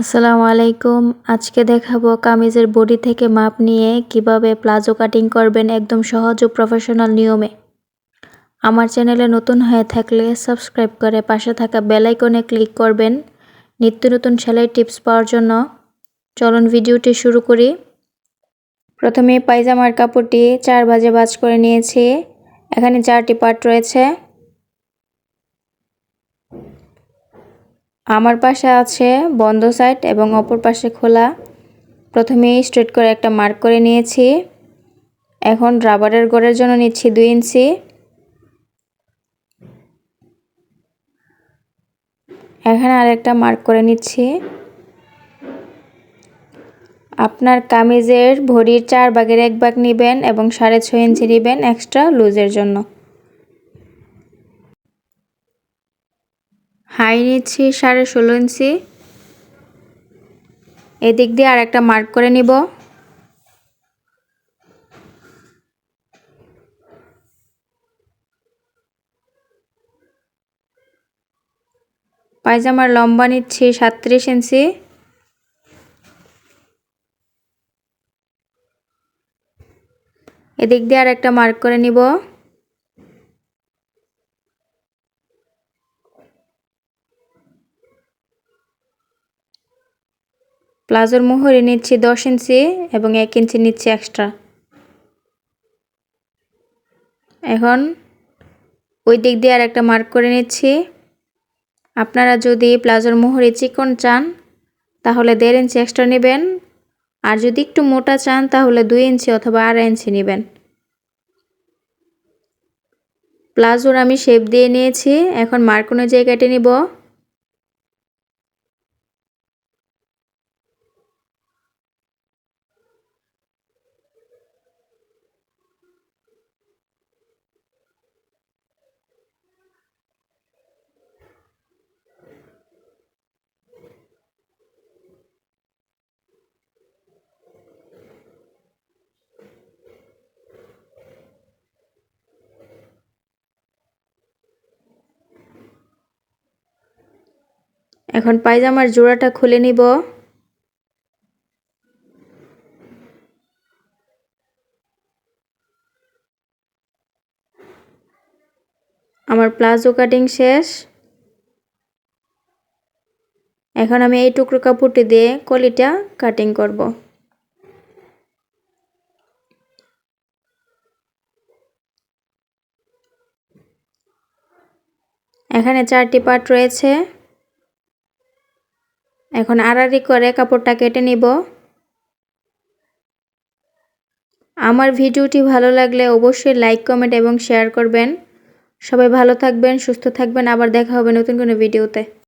আসসালামু আলাইকুম। আজকে দেখাবো কামিজের বডি থেকে মাপ নিয়ে কীভাবে প্লাজো কাটিং করবেন একদম সহজ ও প্রফেশনাল নিয়মে। আমার চ্যানেলে নতুন হয়ে থাকলে সাবস্ক্রাইব করে পাশে থাকা বেল আইকনে ক্লিক করবেন। নিত্য নতুন সেলাই টিপস পাওয়ার জন্য চলুন ভিডিওটি শুরু করি। প্রথমে পায়জামার কাপড়টি চার বাজে বাজ করে নিয়েছি। এখানে চারটি পার্ট রয়েছে। আমার পাশে আছে বন্ধ সাইড এবং অপর পাশে খোলা। প্রথমে স্ট্রেট করে একটা মার্ক করে নিয়েছি। এখন রাবারের গড়ের জন্য নিচ্ছি দুই ইঞ্চি। এখানে আরেকটা মার্ক করে নিচ্ছি। আপনার কামিজের ভরির চার ভাগের এক ভাগ নেবেন এবং সাড়ে ছয় ইঞ্চি নেবেন এক্সট্রা লুজের জন্য। হাই নিচ্ছি, সাড়ে ষোলো ইঞ্চি। এদিক দিয়ে আর একটা মার্ক করে নিব। পায়জামার লম্বা নিচ্ছি, সাতত্রিশ ইঞ্চি। এদিক দিয়ে আর একটা মার্ক করে নিব। প্লাজোর মোহরে নিচ্ছি দশ ইঞ্চি এবং এক ইঞ্চি নিচ্ছি এক্সট্রা এখন ওই দিক দিয়ে আর একটা মার্ক করে নিচ্ছি। আপনারা যদি প্লাজোর মোহরে চিকন চান, তাহলে দেড় ইঞ্চি এক্সট্রা নেবেন। আর যদি একটু মোটা চান, তাহলে দুই ইঞ্চি অথবা আড়াই ইঞ্চি নেবেন। প্লাজোর আমি শেপ দিয়ে নিয়েছি। এখন মার্ক অনুযায়ী কেটে নিব। এখন পায়জামার জোড়াটা খুলে নিব। আমার প্লাজো কাটিং শেষ। এখন আমি এই টুকরো কাপড়টি দিয়ে কলিটা কাটিং করব। এখানে চারটি পার্ট রয়েছে। এখন আড়াড়ি করে কাপড়টা কেটে নিব। আমার ভিডিওটি ভালো লাগলে অবশ্যই লাইক, কমেন্ট এবং শেয়ার করবেন। সবাই ভালো থাকবেন, সুস্থ থাকবেন। আবার দেখা হবে নতুন কোনো ভিডিওতে।